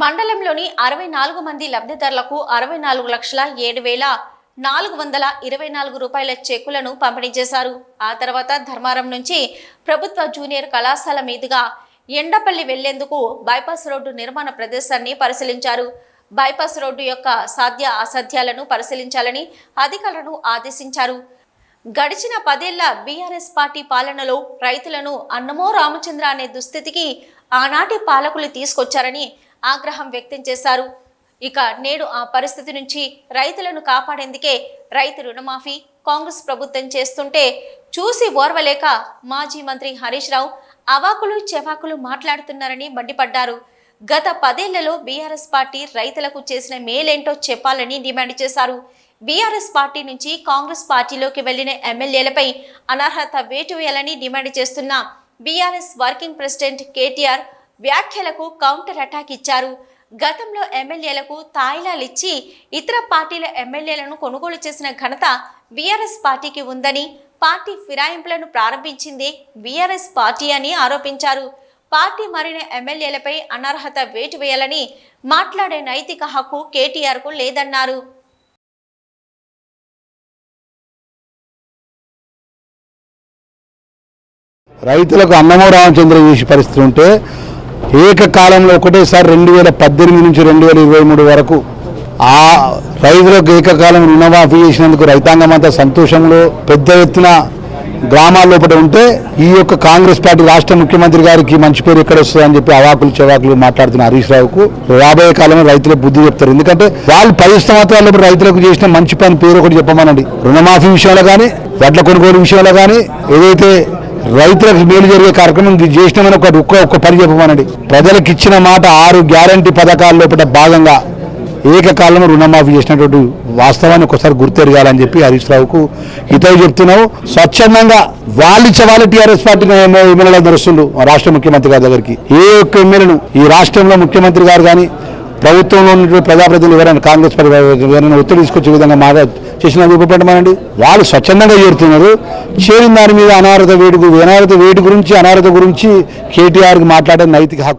మండలంలోని అరవై నాలుగు మంది లబ్ధిదారులకు అరవై నాలుగు లక్షల ఏడు వేల నాలుగు వందల ఇరవై నాలుగు రూపాయల చెక్కులను పంపిణీ చేశారు. ఆ తర్వాత ధర్మారం నుంచి ప్రభుత్వ జూనియర్ కళాశాల మీదుగా ఎండపల్లి వెళ్ళేందుకు బైపాస్ రోడ్డు నిర్మాణ ప్రదేశాన్ని పరిశీలించారు. బైపాస్ రోడ్డు యొక్క సాధ్య అసాధ్యాలను పరిశీలించాలని అధికారులను ఆదేశించారు. గడిచిన పదేళ్ళ బీఆర్ఎస్ పార్టీ పాలనలో రైతులను అన్నమో రామచంద్ర అనే దుస్థితికి ఆనాటి పాలకులు తీసుకొచ్చారని ఆగ్రహం వ్యక్తం చేశారు. ఇక నేడు ఆ పరిస్థితి నుంచి రైతులను కాపాడేందుకే రైతు రుణమాఫీ కాంగ్రెస్ ప్రభుత్వం చేస్తుంటే చూసి ఓర్వలేక మాజీ మంత్రి హరీష్ రావు అవాకులు చెవాకులు మాట్లాడుతున్నారని మండిపడ్డారు. గత పదేళ్ళలో బీఆర్ఎస్ పార్టీ రైతులకు చేసిన మేలేంటో చెప్పాలని డిమాండ్ చేశారు. బీఆర్ఎస్ పార్టీ నుంచి కాంగ్రెస్ పార్టీలోకి వెళ్ళిన ఎమ్మెల్యేలపై అనర్హత వేటు వేయాలని డిమాండ్ చేస్తున్న బీఆర్ఎస్ వర్కింగ్ ప్రెసిడెంట్ కేటీఆర్ వ్యాఖ్యలకు కౌంటర్ అటాక్ ఇచ్చారు. గతంలో ఎమ్మెల్యేలకు తాయిలాలిచ్చి ఇతర పార్టీల ఎమ్మెల్యేలను కొనుగోలు చేసిన ఘనత బీఆర్ఎస్ పార్టీకి ఉందని పార్టీ ఫిరాయింపులను ప్రారంభించింది బీఆర్ఎస్ పార్టీ అని ఆరోపించారు. పార్టీ మారిన ఎమ్మెల్యేలపై అనర్హత వేటు వేయాలని మాట్లాడే నైతిక హక్కు కేటీఆర్కు లేదన్నారు. రైతులకు అన్నమో రామచంద్ర చేసే పరిస్థితి ఉంటే ఏకకాలంలో ఒకటేసారి రెండు వేల పద్దెనిమిది నుంచి రెండు వేల ఇరవై మూడు వరకు ఆ రైతులకు ఏకకాలం రుణమాఫీ చేసినందుకు రైతాంగం అంతా సంతోషంలో పెద్ద ఎత్తున గ్రామాల్లోపట ఉంటే ఈ యొక్క కాంగ్రెస్ పార్టీ రాష్ట్ర ముఖ్యమంత్రి గారికి మంచి పేరు ఎక్కడ వస్తుందని చెప్పి అవాకులు చెవాకులు మాట్లాడుతున్న హరీష్ రావుకు రాబోయే కాలంలో రైతులకు బుద్ధి చెప్తారు. ఎందుకంటే వాళ్ళు పది సంవత్సరాల రైతులకు చేసిన మంచి పని పేరు ఒకటి చెప్పమనండి. రుణమాఫీ విషయంలో కానీ వడ్ల కొనుగోలు విషయంలో కానీ ఏదైతే రైతులకు మేలు జరిగే కార్యక్రమం చేసినామని ఒక ఒక్క ఒక్క పని చెప్పమనండి ప్రజలకు ఇచ్చిన మాట ఆరు గ్యారంటీ పథకాల లోపల భాగంగా ఏకకాలంలో రుణమాఫీ చేసినటువంటి వాస్తవాన్ని ఒకసారి గుర్తెరగాలని చెప్పి హరీష్ రావుకు హితవు చెప్తున్నావు. స్వచ్ఛందంగా వాళ్ళు ఇచ్చే వాళ్ళు టీఆర్ఎస్ పార్టీ ఎమ్మెల్యేలు నడుస్తుండ్రు రాష్ట్ర ముఖ్యమంత్రి గారి దగ్గరికి. ఏ ఒక్క ఎమ్మెల్యేను ఈ రాష్ట్రంలో ముఖ్యమంత్రి గారు కానీ ప్రభుత్వంలో ఉన్నటువంటి ప్రజాప్రతినిధులు ఎవరైనా కాంగ్రెస్ పార్టీ ఎవరైనా ఒత్తిడి తీసుకొచ్చే విధంగా మాట్లాడు చేసిన చూపెట్టమనండి వాళ్ళు స్వచ్ఛందంగా చేరుతున్నారు. చేరిన దాని మీద అనారత వేడి గు- అనారత వేడి గురించి అనారత గురించి కేటీఆర్కి మాట్లాడే నైతిక హక్కు.